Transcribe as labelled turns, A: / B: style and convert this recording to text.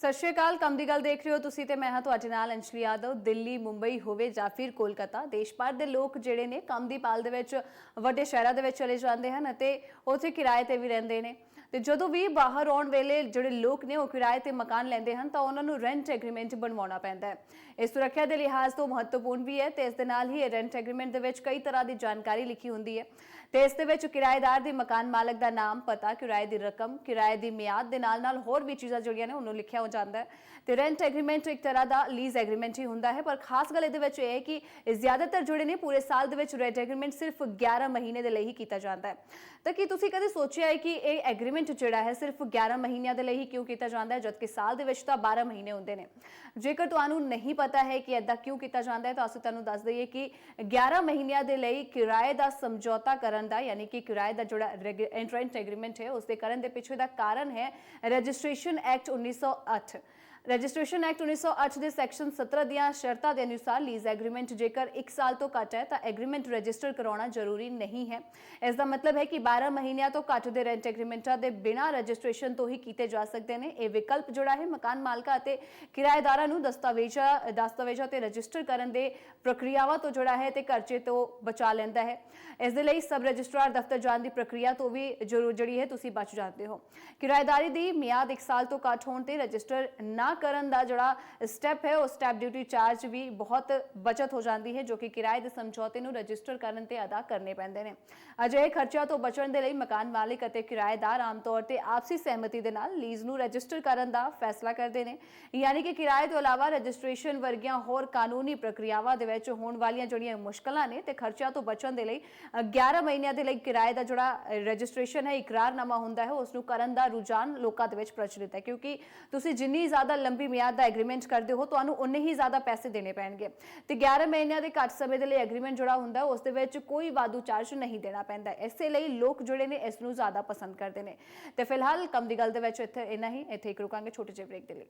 A: ਸਤਿ ਸ਼੍ਰੀ ਅਕਾਲ, ਕੰਮ ਦੀ ਗੱਲ ਦੇਖ ਰਹੇ ਹੋ ਤੁਸੀਂ ਤੇ ਮੈਂ ਹਾਂ ਤੁਹਾਡੇ ਨਾਲ ਅੰਸ਼ਲੀ ਯਾਦਵ। ਦਿੱਲੀ, ਮੁੰਬਈ ਹੋਵੇ ਜਾਂ ਫਿਰ ਕੋਲਕਾਤਾ, ਦੇਸ਼ ਭਰ ਦੇ ਲੋਕ ਜਿਹੜੇ ਨੇ ਕੰਮ ਦੀ ਪਾਲ ਦੇ ਵਿੱਚ ਵੱਡੇ ਸ਼ਹਿਰਾਂ ਦੇ ਵਿੱਚ ਚਲੇ ਜਾਂਦੇ ਹਨ ਅਤੇ ਉੱਥੇ ਕਿਰਾਏ ਤੇ ਵੀ ਰਹਿੰਦੇ ਨੇ। ਤੇ ਜਦੋਂ ਵੀ ਬਾਹਰ ਆਉਣ ਵੇਲੇ ਜਿਹੜੇ ਲੋਕ ਨੇ ਉਹ ਕਿਰਾਏ ਤੇ ਮਕਾਨ ਲੈਂਦੇ ਹਨ, ਤਾਂ ਉਹਨਾਂ ਨੂੰ ਰੈਂਟ ਐਗਰੀਮੈਂਟ ਬਣਵਾਉਣਾ ਪੈਂਦਾ ਹੈ। ਇਹ ਸੁਰੱਖਿਆ ਦੇ ਲਿਹਾਜ਼ ਤੋਂ ਮਹੱਤਵਪੂਰਨ ਵੀ ਹੈ ਤੇ ਇਸ ਦੇ ਨਾਲ ਹੀ ਇਹ ਰੈਂਟ ਐਗਰੀਮੈਂਟ ਦੇ ਵਿੱਚ ਕਈ ਤਰ੍ਹਾਂ ਦੀ ਜਾਣਕਾਰੀ ਲਿਖੀ ਹੁੰਦੀ ਹੈ। ਤੇ ਇਸ ਦੇ ਵਿੱਚ ਕਿਰਾਏਦਾਰ ਦੇ ਮਕਾਨ ਮਾਲਕ ਦਾ ਨਾਮ, ਪਤਾ, ਕਿਰਾਏ ਦੀ ਰਕਮ, ਕਿਰਾਏ ਦੀ ਮਿਆਦ ਦੇ ਨਾਲ ਨਾਲ ਹੋਰ ਵੀ ਚੀਜ਼ਾਂ ਜਿਹੜੀਆਂ ਨੇ ਉਹਨੂੰ ਲਿਖਿਆ ਹੋ ਜਾਂਦਾ ਹੈ। ਤੇ ਰੈਂਟ ਐਗਰੀਮੈਂਟ ਇੱਕ ਤਰ੍ਹਾਂ ਦਾ ਲੀਜ਼ ਐਗਰੀਮੈਂਟ ਹੀ ਹੁੰਦਾ ਹੈ, ਪਰ ਖਾਸ ਗੱਲ ਇਹਦੇ ਵਿੱਚ ਇਹ ਹੈ ਕਿ ਇਹ ਜ਼ਿਆਦਾਤਰ ਜਿਹੜੇ ਨੇ ਪੂਰੇ ਸਾਲ ਦੇ ਵਿੱਚ ਰੈਂਟ ਐਗਰੀਮੈਂਟ ਸਿਰਫ 11 ਮਹੀਨੇ ਦੇ ਲਈ ਹੀ ਕੀਤਾ ਜਾਂਦਾ ਹੈ। ਤਾਂ ਕੀ ਤੁਸੀਂ ਕਦੇ ਸੋਚਿਆ ਹੈ ਕਿ ਇਹ ਐਗਰੀਮੈਂਟ ਜਿਹੜਾ ਹੈ ਸਿਰਫ 11 ਮਹੀਨਿਆਂ ਦੇ ਲਈ ਹੀ ਕਿਉਂ ਕੀਤਾ ਜਾਂਦਾ ਹੈ, ਜਦਕਿ ਸਾਲ ਦੇ ਵਿੱਚ ਤਾਂ 12 ਮਹੀਨੇ ਹੁੰਦੇ ਨੇ। ਜੇਕਰ ਤੁਹਾਨੂੰ ਨਹੀਂ ਪਤਾ ਹੈ ਕਿ ਐਦਾਂ ਕਿਉਂ ਕੀਤਾ ਜਾਂਦਾ ਹੈ, ਤਾਂ ਅਸੀਂ ਤੁਹਾਨੂੰ ਦੱਸ ਦਈਏ ਕਿ 11 ਮਹੀਨਿਆਂ ਦੇ ਲਈ ਕਿਰਾਏ ਦਾ ਸਮਝੌਤਾ ਕਰਨ ਦਾ, ਯਾਨੀ ਕਿ ਕਿਰਾਏ ਦਾ ਜਿਹੜਾ ਰੈਂਟ ਐਗਰੀਮੈਂਟ ਹੈ ਉਸ ਦੇ ਕਰਨ ਦੇ ਪਿੱਛੇ ਦਾ ਕਾਰਨ ਹੈ ਰਜਿਸਟ੍ਰੇਸ਼ਨ ਐਕਟ 1908 ਰਜਿਸਟ੍ਰੇਸ਼ਨ ਐਕਟ 1908 ਦੇ ਸੈਕਸ਼ਨ 17 ਦੀਆਂ ਸ਼ਰਤਾਂ ਦੇ ਅਨੁਸਾਰ ਲੀਜ਼ ਐਗਰੀਮੈਂਟ ਜੇਕਰ 1 ਸਾਲ ਤੋਂ ਘੱਟ ਹੈ ਤਾਂ ਐਗਰੀਮੈਂਟ ਰਜਿਸਟਰ ਕਰਾਉਣਾ ਜ਼ਰੂਰੀ ਨਹੀਂ ਹੈ। ਇਸ ਦਾ ਮਤਲਬ ਹੈ ਕਿ 12 ਮਹੀਨਿਆਂ ਤੋਂ ਘੱਟ ਦੇ ਰੈਂਟ ਐਗਰੀਮੈਂਟਾਂ ਦੇ ਬਿਨਾਂ ਰਜਿਸਟ੍ਰੇਸ਼ਨ ਤੋਂ ਹੀ ਕੀਤੇ ਜਾ ਸਕਦੇ ਨੇ। ਇਹ ਵਿਕਲਪ ਜਿਹੜਾ ਹੈ ਮਕਾਨ ਮਾਲਕਾਂ ਅਤੇ ਕਿਰਾਏਦਾਰਾਂ ਨੂੰ ਦਸਤਾਵੇਜ਼ਾਂ ਦਸਤਾਵੇਜ਼ਾਂ ਤੇ ਰਜਿਸਟਰ ਕਰਨ ਦੇ ਪ੍ਰਕਿਰਿਆਵਾਂ ਤੋਂ ਜਿਹੜਾ ਹੈ ਤੇ ਖਰਚੇ ਤੋਂ ਬਚਾ ਲੈਂਦਾ ਹੈ। ਇਸ ਦੇ ਲਈ ਸਬ ਰਜਿਸਟਰਾਰ ਦਫ਼ਤਰ ਜਾਣ ਦੀ ਪ੍ਰਕਿਰਿਆ ਤੋਂ ਵੀ ਜ਼ਰੂਰ ਜਿਹੜੀ ਹੈ, ਤੁਸੀਂ ਬਚ ਜਾਂਦੇ ਹੋ। ਕਿਰਾਏਦਾਰੀ ਦੀ ਮਿਆਦ 1 ਸਾਲ ਤੋਂ ਘੱਟ ਹੋਣ ਤੇ ਰਜਿਸਟਰ ਨਾ ਕਰਨ ਦਾ ਜਿਹੜਾ ਸਟੈਪ ਹੈ ਉਹ ਸਟੈਪ ਡਿਊਟੀ ਚਾਰਜ ਵੀ ਬਹੁਤ ਬਚਤ ਹੋ ਜਾਂਦੀ ਹੈ ਜੋ ਕਿ ਕਿਰਾਏ ਦੇ ਸਮਝੌਤੇ ਨੂੰ ਰਜਿਸਟਰ ਕਰਨ ਤੇ ਅਦਾ ਕਰਨੇ ਪੈਂਦੇ ਨੇ। ਅਜਿਹੇ ਖਰਚਿਆਂ ਤੋਂ ਬਚਣ ਦੇ ਲਈ ਮਕਾਨ ਮਾਲਿਕ ਅਤੇ ਕਿਰਾਏਦਾਰ ਆਮ ਤੌਰ ਤੇ ਆਪਸੀ ਸਹਿਮਤੀ ਦੇ ਨਾਲ ਲੀਜ਼ ਨੂੰ ਰਜਿਸਟਰ ਕਰਨ ਦਾ ਫੈਸਲਾ ਕਰਦੇ ਨੇ। ਯਾਨੀ ਕਿ ਕਿਰਾਏ ਤੋਂ ਇਲਾਵਾ ਰਜਿਸਟ੍ਰੇਸ਼ਨ ਵਰਗੀਆਂ ਹੋਰ ਕਾਨੂੰਨੀ ਪ੍ਰਕਿਰਿਆਵਾਂ ਦੇ ਵਿੱਚ ਹੋਣ ਵਾਲੀਆਂ ਜਿਹੜੀਆਂ ਮੁਸ਼ਕਲਾਂ ਨੇ ਤੇ ਖਰਚਿਆਂ ਤੋਂ ਬਚਣ ਦੇ ਲਈ ਅ, 11 ਮਹੀਨਿਆਂ ਦੇ ਲਈ ਕਿਰਾਏ ਦਾ ਜਿਹੜਾ ਰਜਿਸਟ੍ਰੇਸ਼ਨ ਹੈ ਇਕਰਾਰਨਾਮਾ ਹੁੰਦਾ ਹੈ ਉਸ ਨੂੰ ਕਰਨ ਦਾ ਰੁਝਾਨ ਲੋਕਾਂ ਦੇ ਵਿੱਚ ਪ੍ਰਚਲਿਤ ਹੈ। ਕਿਉਂਕਿ ਤੁਸੀਂ ਜਿੰਨੀ ਜ਼ਿਆਦਾ ਲੰਬੀ ਮਿਆਦ ਦਾ ਐਗਰੀਮੈਂਟ ਕਰਦੇ ਹੋ, ਤੁਹਾਨੂੰ ਉਨੇ ਹੀ ਜ਼ਿਆਦਾ ਪੈਸੇ ਦੇਣੇ ਪੈਣਗੇ। ਤੇ 11 ਮਹੀਨਿਆਂ ਦੇ ਘੱਟ ਸਮੇਂ ਦੇ ਲਈ ਐਗਰੀਮੈਂਟ ਜਿਹੜਾ ਹੁੰਦਾ ਹੈ ਉਸ ਦੇ ਵਿੱਚ ਕੋਈ ਵਾਧੂ ਚਾਰਜ ਨਹੀਂ ਦੇਣਾ ਪੈਂਦਾ। ਇਸੇ ਲਈ ਲੋਕ ਜਿਹੜੇ ਨੇ, ਇਸ ਨੂੰ ਜ਼ਿਆਦਾ ਪਸੰਦ ਕਰਦੇ ਨੇ। ਤੇ ਫਿਲਹਾਲ ਕੰਮ ਦੀ ਗੱਲ ਦੇ ਵਿੱਚ ਇੱਥੇ ਇੰਨਾ ਹੀ। ਇੱਥੇ ਇੱਕ ਰੁਕਾਂਗੇ, ਛੋਟੇ ਜਿਹੇ ਬ੍ਰੇਕ ਦੇ ਲਈ।